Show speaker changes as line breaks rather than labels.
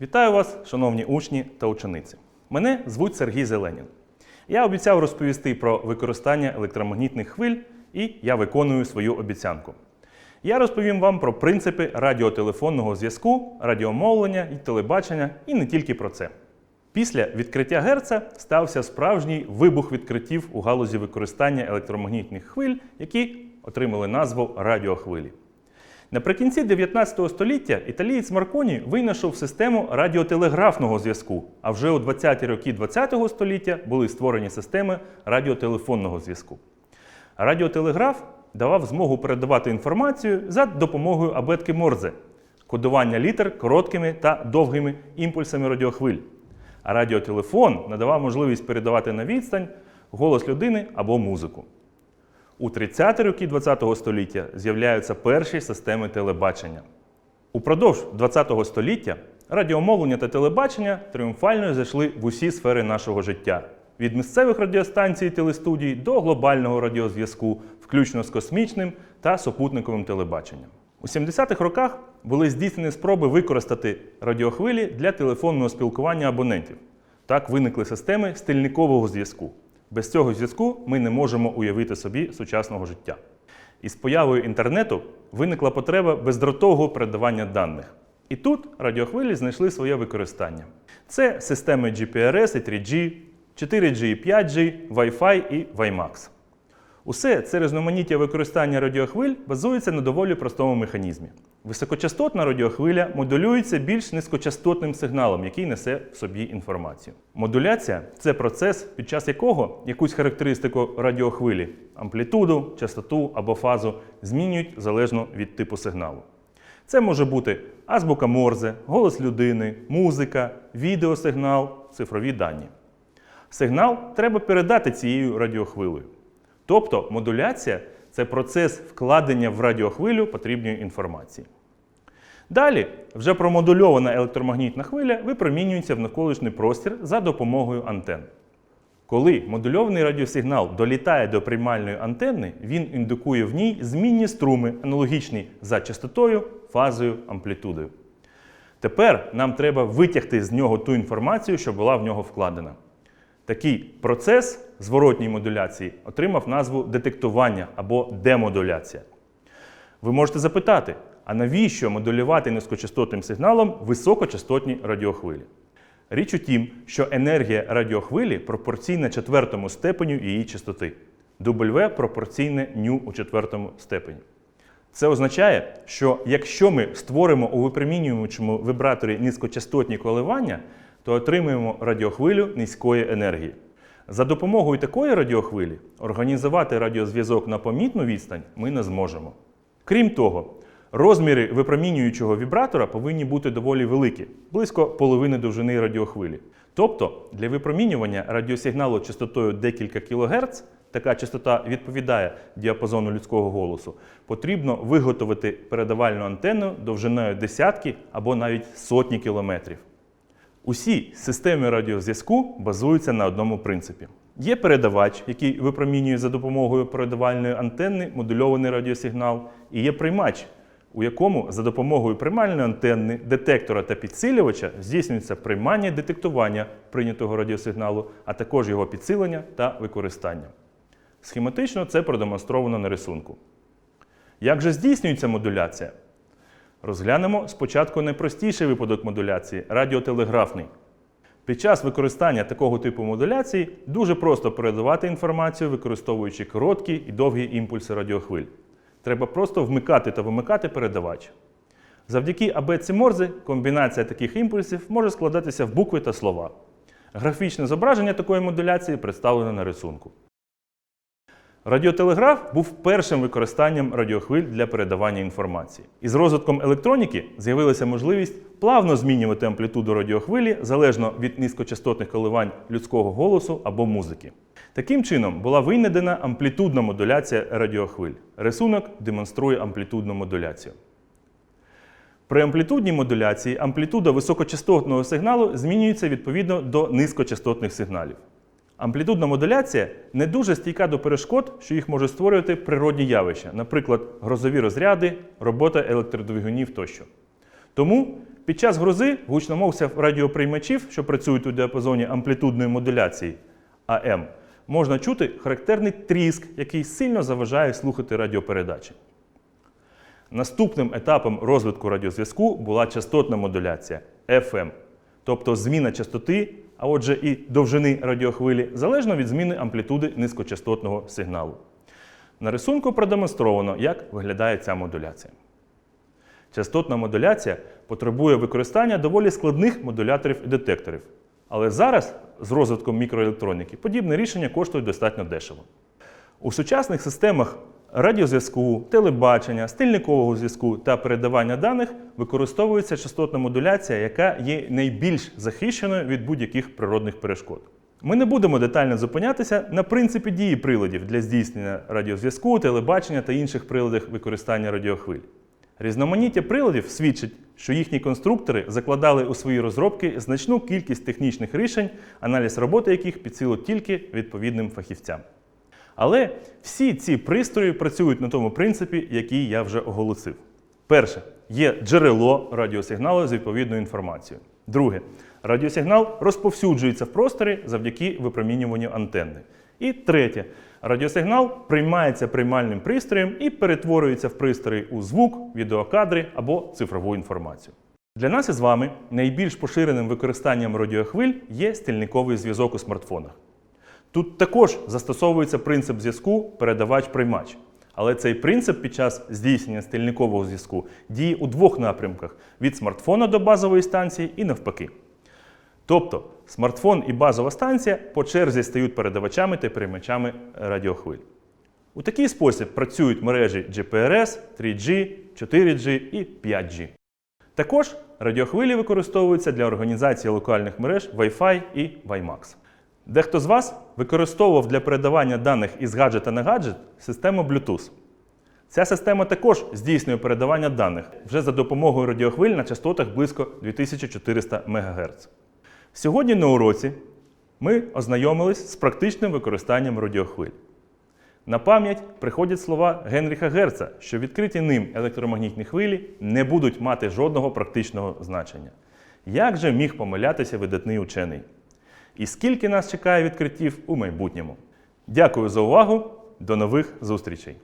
Вітаю вас, шановні учні та учениці. Мене звуть Сергій Зеленін. Я обіцяв розповісти про використання електромагнітних хвиль, і я виконую свою обіцянку. Я розповім вам про принципи радіотелефонного зв'язку, радіомовлення і телебачення, і не тільки про це. Після відкриття Герца стався справжній вибух відкриттів у галузі використання електромагнітних хвиль, які отримали назву радіохвилі. Наприкінці 19 століття італієць Марконі винайшов систему радіотелеграфного зв'язку, а вже у 20-ті роки 20 століття були створені системи радіотелефонного зв'язку. Радіотелеграф давав змогу передавати інформацію за допомогою абетки Морзе, кодування літер короткими та довгими імпульсами радіохвиль. А радіотелефон надавав можливість передавати на відстань голос людини або музику. У 30-ті роки ХХ століття з'являються перші системи телебачення. Упродовж ХХ століття радіомовлення та телебачення тріумфально зайшли в усі сфери нашого життя від місцевих радіостанцій і телестудій до глобального радіозв'язку, включно з космічним та супутниковим телебаченням. У 70-х роках були здійснені спроби використати радіохвилі для телефонного спілкування абонентів. Так виникли системи стильникового зв'язку. Без цього зв'язку ми не можемо уявити собі сучасного життя. Із появою інтернету виникла потреба бездротового передавання даних. І тут радіохвилі знайшли своє використання. Це системи GPRS і 3G, 4G і 5G, Wi-Fi і WiMAX. Усе це різноманіття використання радіохвиль базується на доволі простому механізмі. Високочастотна радіохвиля модулюється більш низькочастотним сигналом, який несе в собі інформацію. Модуляція це процес, під час якого якусь характеристику радіохвилі амплітуду, частоту або фазу змінюють залежно від типу сигналу. Це може бути азбука Морзе, голос людини, музика, відеосигнал, цифрові дані. Сигнал треба передати цією радіохвилею. Тобто модуляція це процес вкладення в радіохвилю потрібної інформації. Далі вже промодульована електромагнітна хвиля випромінюється в навколишній простір за допомогою антен. Коли модульований радіосигнал долітає до приймальної антенни, він індукує в ній змінні струми, аналогічні за частотою, фазою, амплітудою. Тепер нам треба витягти з нього ту інформацію, що була в нього вкладена. Такий процес зворотній модуляції отримав назву детектування або демодуляція. Ви можете запитати, а навіщо модулювати низькочастотним сигналом високочастотні радіохвилі? Річ у тім, що енергія радіохвилі пропорційна четвертому степеню її частоти. W пропорційне ню у четвертому степені. Це означає, що якщо ми створимо у випромінюючому вибраторі низькочастотні коливання, то отримуємо радіохвилю низької енергії. За допомогою такої радіохвилі організувати радіозв'язок на помітну відстань ми не зможемо. Крім того, розміри випромінюючого вібратора повинні бути доволі великі, близько половини довжини радіохвилі. Тобто для випромінювання радіосигналу частотою декілька кГц, така частота відповідає діапазону людського голосу, потрібно виготовити передавальну антенну довжиною десятки або навіть сотні кілометрів. Усі системи радіозв'язку базуються на одному принципі. Є передавач, який випромінює за допомогою передавальної антенни модульований радіосигнал, і є приймач, у якому за допомогою приймальної антенни, детектора та підсилювача здійснюється приймання і детектування прийнятого радіосигналу, а також його підсилення та використання. Схематично це продемонстровано на рисунку. Як же здійснюється модуляція? Розглянемо спочатку найпростіший випадок модуляції радіотелеграфний. Під час використання такого типу модуляції дуже просто передавати інформацію, використовуючи короткі і довгі імпульси радіохвиль. Треба просто вмикати та вимикати передавач. Завдяки абетці Морзе комбінація таких імпульсів може складатися в букви та слова. Графічне зображення такої модуляції представлено на рисунку. Радіотелеграф був першим використанням радіохвиль для передавання інформації. Із розвитком електроніки з'явилася можливість плавно змінювати амплітуду радіохвилі залежно від низькочастотних коливань людського голосу або музики. Таким чином була винайдена амплітудна модуляція радіохвиль. Рисунок демонструє амплітудну модуляцію. При амплітудній модуляції амплітуда високочастотного сигналу змінюється відповідно до низькочастотних сигналів. Амплітудна модуляція не дуже стійка до перешкод, що їх може створювати природні явища, наприклад, грозові розряди, робота електродвигунів тощо. Тому Під час грози гучномовців радіоприймачів, що працюють у діапазоні амплітудної модуляції АМ, можна чути характерний тріск, який сильно заважає слухати радіопередачі. Наступним етапом розвитку радіозв'язку була частотна модуляція FM, тобто зміна частоти, а отже і довжини радіохвилі, залежно від зміни амплітуди низькочастотного сигналу. На рисунку продемонстровано, як виглядає ця модуляція. Частотна модуляція потребує використання доволі складних модуляторів і детекторів. Але зараз, з розвитком мікроелектроніки, подібне рішення коштує достатньо дешево. У сучасних системах радіозв'язку, телебачення, стильникового зв'язку та передавання даних використовується частотна модуляція, яка є найбільш захищеною від будь-яких природних перешкод. Ми не будемо детально зупинятися на принципі дії приладів для здійснення радіозв'язку, телебачення та інших приладах використання радіохвиль. Різноманіття приладів свідчить, що їхні конструктори закладали у свої розробки значну кількість технічних рішень, аналіз роботи яких під силу тільки відповідним фахівцям. Але всі ці пристрої працюють на тому принципі, який я вже оголосив. Перше, є джерело радіосигналу з відповідною інформацією. Друге, радіосигнал розповсюджується в просторі завдяки випромінюванню антенни. І третє, радіосигнал приймається приймальним пристроєм і перетворюється в пристрої у звук, відеокадри або цифрову інформацію. Для нас із вами найбільш поширеним використанням радіохвиль є стільниковий зв'язок у смартфонах. Тут також застосовується принцип зв'язку передавач-приймач. Але цей принцип під час здійснення стільникового зв'язку діє у двох напрямках: від смартфона до базової станції і навпаки. Тобто смартфон і базова станція по черзі стають передавачами та приймачами радіохвиль. У такий спосіб працюють мережі GPRS, 3G, 4G і 5G. Також радіохвилі використовуються для організації локальних мереж Wi-Fi і WiMAX. Дехто з вас використовував для передавання даних із гаджета на гаджет систему Bluetooth. Ця система також здійснює передавання даних вже за допомогою радіохвиль на частотах близько 2400 МГц. Сьогодні на уроці ми ознайомились з практичним використанням радіохвиль. На пам'ять приходять слова Генріха Герца, що відкриті ним електромагнітні хвилі не будуть мати жодного практичного значення. Як же міг помилятися видатний учений? І скільки нас чекає відкриттів у майбутньому? Дякую за увагу! До нових зустрічей!